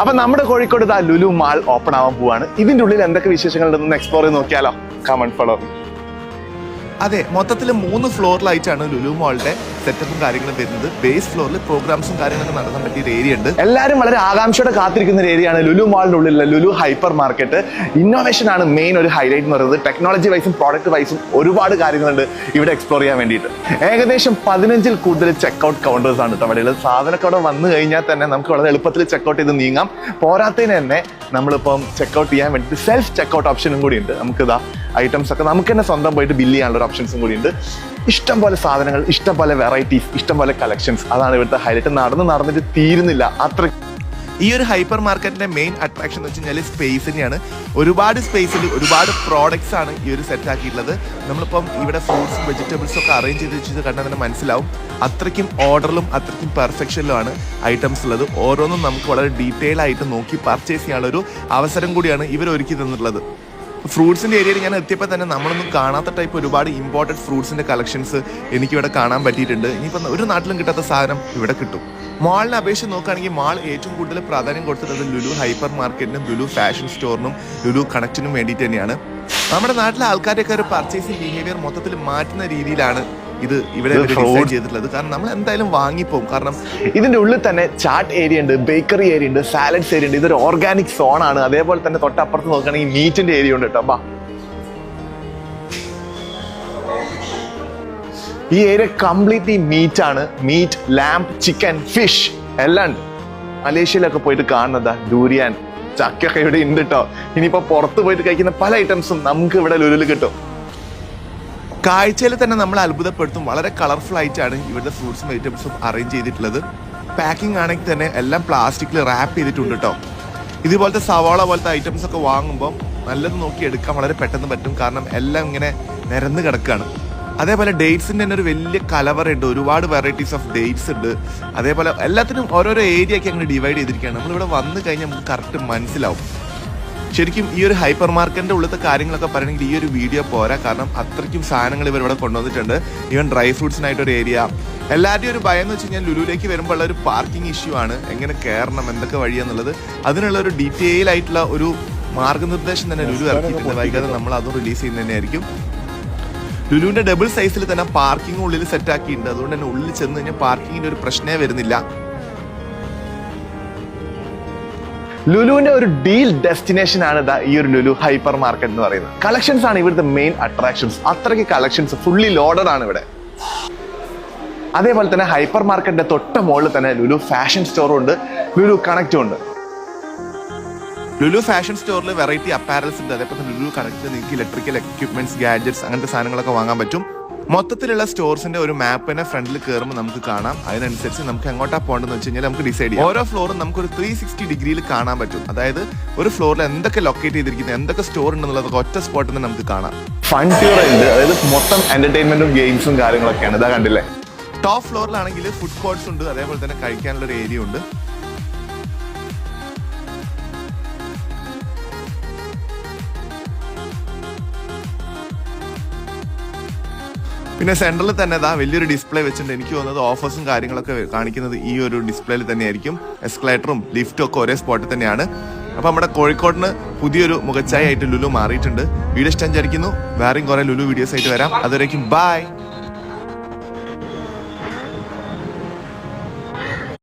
അപ്പൊ നമ്മുടെ കോഴിക്കോട് ഇതാ ലുലു മാൾ ഓപ്പൺ ആവാൻ പോവാണ്. ഇതിന്റെ ഉള്ളിൽ എന്തൊക്കെ വിശേഷങ്ങളുണ്ടെന്ന് എക്സ്പ്ലോർ ചെയ്ത് നോക്കിയാലോ. കമൺ ഫോളോ അതെ മൊത്തത്തിൽ മൂന്ന് ഫ്ലോറിലായിട്ടാണ് ലുലു മോളുടെ സെറ്റപ്പും കാര്യങ്ങളും വരുന്നത്. ബേസ് ഫ്ലോറിൽ പ്രോഗ്രാംസും കാര്യങ്ങളൊക്കെ നടത്താൻ പറ്റിയ ഒരു ഏരിയ ഉണ്ട്. എല്ലാവരും വളരെ ആകാംക്ഷയോടെ കാത്തിരിക്കുന്ന ഒരു ഏരിയയാണ് ലുലു മാളിന്റെ ഉള്ളിലുള്ള ലുലു ഹൈപ്പർ മാർക്കറ്റ് ഇന്നോവേഷൻ ആണ് മെയിൻ ഒരു ഹൈലൈറ്റ് എന്ന് പറയുന്നത്. ടെക്നോളജി വൈസും പ്രോഡക്റ്റ് വൈസും ഒരുപാട് കാര്യങ്ങളുണ്ട് ഇവിടെ എക്സ്പ്ലോർ ചെയ്യാൻ വേണ്ടിയിട്ട്. ഏകദേശം പതിനഞ്ചിൽ കൂടുതൽ ചെക്കൗട്ട് കൗണ്ടേഴ്സ് ആണ് കേട്ടോ അവിടെ സാധനമൊക്കെ അവിടെ വന്നു കഴിഞ്ഞാൽ തന്നെ നമുക്ക് വളരെ എളുപ്പത്തിൽ ചെക്കൗട്ട് ചെയ്ത് നീങ്ങാം. പോരാത്തതിന് തന്നെ നമ്മളിപ്പം ചെക്കൗട്ട് ചെയ്യാൻ വേണ്ടിയിട്ട് സെൽഫ് ചെക്കൗട്ട് ഓപ്ഷനും കൂടി ഉണ്ട്. നമുക്ക് ഇതാ ഐറ്റംസ് ഒക്കെ നമുക്ക് തന്നെ സ്വന്തം പോയിട്ട് ബില്ല് ചെയ്യാനുള്ള ഓപ്ഷൻസും കൂടി ഉണ്ട് ഇഷ്ടം പോലെ സാധനങ്ങൾ ഇഷ്ടം പോലെ വെറൈറ്റീസ് ഇഷ്ടം പോലെ കളക്ഷൻസ് അതാണ് ഇവിടുത്തെ ഹൈലൈറ്റ് നടന്ന് നടന്നിട്ട് തീരുന്നില്ല. അത്ര ഈ ഒരു ഹൈപ്പർ മാർക്കറ്റിന്റെ മെയിൻ അട്രാക്ഷൻ എന്ന് വെച്ച് കഴിഞ്ഞാൽ സ്പേസ് തന്നെയാണ്. ഒരുപാട് സ്പേസിൽ ഒരുപാട് പ്രോഡക്ട്സ് ആണ് ഈ ഒരു സെറ്റ് ആക്കിയിട്ടുള്ളത്. നമ്മളിപ്പം ഇവിടെ ഫ്രൂട്ട്സും വെജിറ്റബിൾസും ഒക്കെ അറേഞ്ച് ചെയ്ത് വെച്ചത് കണ്ടാൽ തന്നെ മനസ്സിലാവും. അത്രയ്ക്കും ഓർഡറിലും അത്രയ്ക്കും പെർഫെക്ഷനിലുമാണ് ഐറ്റംസ് ഉള്ളത്. ഓരോന്നും നമുക്ക് വളരെ ഡീറ്റെയിൽ ആയിട്ട് നോക്കി പർച്ചേസ് ചെയ്യാനുള്ള ഒരു അവസരം കൂടിയാണ് ഇവർ ഒരുക്കി തന്നിട്ടുള്ളത്. ഫ്രൂട്ട്സിന്റെ ഏരിയയിൽ ഞാൻ എത്തിയപ്പോൾ തന്നെ നമ്മളൊന്നും കാണാത്ത ടൈപ്പ് ഒരുപാട് ഇമ്പോർട്ടന്റ് ഫ്രൂട്ട്സിന്റെ കളക്ഷൻസ് എനിക്കിവിടെ കാണാൻ പറ്റിയിട്ടുണ്ട്. ഇനിയിപ്പം ഒരു നാട്ടിലും കിട്ടാത്ത സാധനം ഇവിടെ കിട്ടും. മാളിനെ അപേക്ഷിച്ച് നോക്കുകയാണെങ്കിൽ മാൾ ഏറ്റവും കൂടുതൽ പ്രാധാന്യം കൊടുത്തിട്ടുള്ളത് ലുലു ഹൈപ്പർ മാർക്കറ്റിനും ലുലു ഫാഷൻ സ്റ്റോറിനും ലുലു കണക്റ്റിനും വേണ്ടിയിട്ട് തന്നെയാണ്. നമ്മുടെ നാട്ടിലെ ആൾക്കാരൊക്കെ ഒരു പർച്ചേസിംഗ് ബിഹേവിയർ മൊത്തത്തിൽ മാറ്റുന്ന രീതിയിലാണ് ഇത് ഇവിടെ ഡിസൈൻ ചെയ്തിട്ടുള്ളത്. കാരണം നമ്മൾ എന്തായാലും വാങ്ങിപ്പോകും. കാരണം ഇതിന്റെ ഉള്ളിൽ തന്നെ ചാട്ട് ഏരിയ ഉണ്ട് ബേക്കറി ഏരിയ ഉണ്ട് സാലഡ്സ് ഏരിയ ഉണ്ട്. ഇതൊരു ഓർഗാനിക് സോൺ ആണ്. അതേപോലെ തന്നെ തൊട്ടപ്പുറത്ത് നോക്കുകയാണെങ്കിൽ മീറ്റിന്റെ ഏരിയ ഉണ്ട് കേട്ടോ. ബാ. ഈ ഏരിയ കംപ്ലീറ്റ്ലി മീറ്റ് ആണ്. മീറ്റ് ലാംപ് ചിക്കൻ ഫിഷ് എല്ലാം ഉണ്ട്. മലേഷ്യയിലൊക്കെ പോയിട്ട് കാണുന്നതാ ഡൂരിയാൻ ചക്കൊക്കെ ഇവിടെ ഉണ്ട് കേട്ടോ. ഇനിയിപ്പോ പുറത്ത് പോയിട്ട് കഴിക്കുന്ന പല ഐറ്റംസും നമുക്ക് ഇവിടെ ലുരുൽ കിട്ടും. കാഴ്ചയിൽ തന്നെ നമ്മൾ അത്ഭുതപ്പെടുത്തും. വളരെ കളർഫുൾ ആയിട്ടാണ് ഇവിടുത്തെ ഫ്രൂട്ട്സും വെജിറ്റബിൾസും അറേഞ്ച് ചെയ്തിട്ടുള്ളത്. പാക്കിംഗ് ആണെങ്കിൽ തന്നെ എല്ലാം പ്ലാസ്റ്റിക്കിൽ റാപ്പ് ചെയ്തിട്ടുണ്ട് കേട്ടോ ഇതുപോലത്തെ സവാള പോലത്തെ ഐറ്റംസ് ഒക്കെ വാങ്ങുമ്പോൾ നല്ലത് നോക്കി എടുക്കാൻ വളരെ പെട്ടെന്ന് പറ്റും. കാരണം എല്ലാം ഇങ്ങനെ നിരന്ന് കിടക്കുകയാണ് അതേപോലെ ഡേറ്റ്സിന്റെ തന്നെ ഒരു വലിയ കലവറുണ്ട് ഒരുപാട് വെറൈറ്റീസ് ഓഫ് ഡേറ്റ്സ് ഉണ്ട്. അതേപോലെ എല്ലാത്തിനും ഓരോരോ ഏരിയ ഒക്കെ അങ്ങനെ ഡിവൈഡ് ചെയ്തിരിക്കുകയാണ്. നമ്മളിവിടെ വന്നു കഴിഞ്ഞാൽ നമുക്ക് കറക്റ്റ് മനസ്സിലാവും. ശരിക്കും ഈ ഒരു ഹൈപ്പർ മാർക്കറ്റിന്റെ ഉള്ളത്തെ കാര്യങ്ങളൊക്കെ പറയണമെങ്കിൽ ഈ ഒരു വീഡിയോ പോരാ. കാരണം അത്രയ്ക്കും സാധനങ്ങൾ ഇവർ ഇവിടെ കൊണ്ടുവന്നിട്ടുണ്ട്. ഈവൻ ഡ്രൈ ഫ്രൂട്ട്സിനായിട്ട് ഒരു ഏരിയ എല്ലാവരുടെയും ഒരു ഭയം എന്ന് വെച്ച് കഴിഞ്ഞാൽ ലുലുവിലേക്ക് വരുമ്പോൾ ഉള്ള ഒരു പാർക്കിംഗ് ഇഷ്യൂ ആണ്. എങ്ങനെ കയറണം എന്തൊക്കെ വഴിയാന്നുള്ളത് അതിനുള്ള ഒരു ഡീറ്റെയിൽ ആയിട്ടുള്ള ഒരു മാർഗനിർദ്ദേശം തന്നെ ലുലു ഇറക്കിയിട്ടുണ്ട്. വൈകാതെ നമ്മൾ അതും റിലീസ് ചെയ്യുന്നത് തന്നെയായിരിക്കും. ലുലുവിന്റെ ഡബിൾ സൈസിൽ തന്നെ പാർക്കിംഗ് ഉള്ളിൽ സെറ്റ് ആക്കിയിട്ടുണ്ട്. അതുകൊണ്ട് തന്നെ ഉള്ളിൽ ചെന്ന് കഴിഞ്ഞാൽ പാർക്കിങ്ങിന്റെ ഒരു പ്രശ്നമേ വരുന്നില്ല. ലുലുവിന്റെ ഒരു ഡീൽ ഡെസ്റ്റിനേഷൻ ആണ് ഈ ഒരു ലുലു ഹൈപ്പർ മാർക്കറ്റ് എന്ന് പറയുന്നത്. കളക്ഷൻസ് ആണ് ഇവിടുത്തെ മെയിൻ അട്രാക്ഷൻസ് അത്രയ്ക്ക് കളക്ഷൻസ് ഫുള്ളി ലോഡഡ് ആണ് ഇവിടെ. അതേപോലെ തന്നെ ഹൈപ്പർ മാർക്കറ്റിന്റെ തൊട്ട മുകളിൽ തന്നെ ലുലു ഫാഷൻ സ്റ്റോറും ഉണ്ട് ലുലു കണക്റ്റും ഉണ്ട്. ലുലു ഫാഷൻ സ്റ്റോറിൽ വെറൈറ്റി അപ്പാരൽസ് ഉണ്ട്. അതേപോലെ ലുലു കണക്റ്റിൽ നിങ്ങൾക്ക് ഇലക്ട്രിക്കൽ എക്യുപ്മെന്റ്സ് ഗാഡ്ജറ്റ്സ് അങ്ങനത്തെ സാധനങ്ങളൊക്കെ വാങ്ങാൻ പറ്റും. മൊത്തത്തിലുള്ള സ്റ്റോർസിന്റെ ഒരു മാപ്പിനെ ഫ്രണ്ടിൽ കയറുമ്പോൾ നമുക്ക് കാണാം. അതിനനുസരിച്ച് നമുക്ക് എങ്ങോട്ടാ പോകേണ്ടതെന്ന് വെച്ച് കഴിഞ്ഞാൽ നമുക്ക് ഡിസൈഡ് ചെയ്യാം. ഓരോ ഫ്ലോറും നമുക്ക് ഒരു ത്രീ സിക്സ്റ്റി ഡിഗ്രിയിൽ കാണാൻ പറ്റും. അതായത് ഒരു ഫ്ലോറിൽ എന്തൊക്കെ ലൊക്കേറ്റ് ചെയ്തിരിക്കുന്നത് എന്തൊക്കെ സ്റ്റോർ ഉണ്ടെന്നുള്ളത് ഒറ്റ സ്പോട്ടിൽ നിന്ന് നമുക്ക് കാണാം. ഫൺ ടൂർ ഉണ്ട് അതായത് മൊത്തം എന്റർടൈൻമെന്റും ഗെയിംസും കാര്യങ്ങളൊക്കെയാണ്. ഇതാ കണ്ടില്ലേ? ടോപ്പ് ഫ്ലോറിലാണെങ്കിൽ ഫുഡ് കോർട്സ് ഉണ്ട് അതേപോലെ തന്നെ കഴിക്കാനുള്ള ഒരു ഏരിയ ഉണ്ട്. പിന്നെ സെൻട്രലിൽ തന്നെ ഇതാ വലിയൊരു ഡിസ്പ്ലേ വെച്ചിട്ടുണ്ട്. എനിക്ക് തോന്നുന്നത് ഓഫേഴ്സും കാര്യങ്ങളൊക്കെ കാണിക്കുന്നത് ഈ ഒരു ഡിസ്പ്ലേയിൽ തന്നെയായിരിക്കും. എസ്കലേറ്ററും ലിഫ്റ്റും ഒക്കെ ഒരേ സ്പോട്ടിൽ തന്നെയാണ്. അപ്പോൾ നമ്മുടെ കോഴിക്കോടിന് പുതിയൊരു മുഖച്ചായ ആയിട്ട് ലുലു മാറിയിട്ടുണ്ട്. വീഡിയോ ഇഷ്ടം വിചാരിക്കുന്നു. വേറെയും കുറെ ലുലു വീഡിയോസ് ആയിട്ട് വരാം. അതുവരേക്കും ബൈ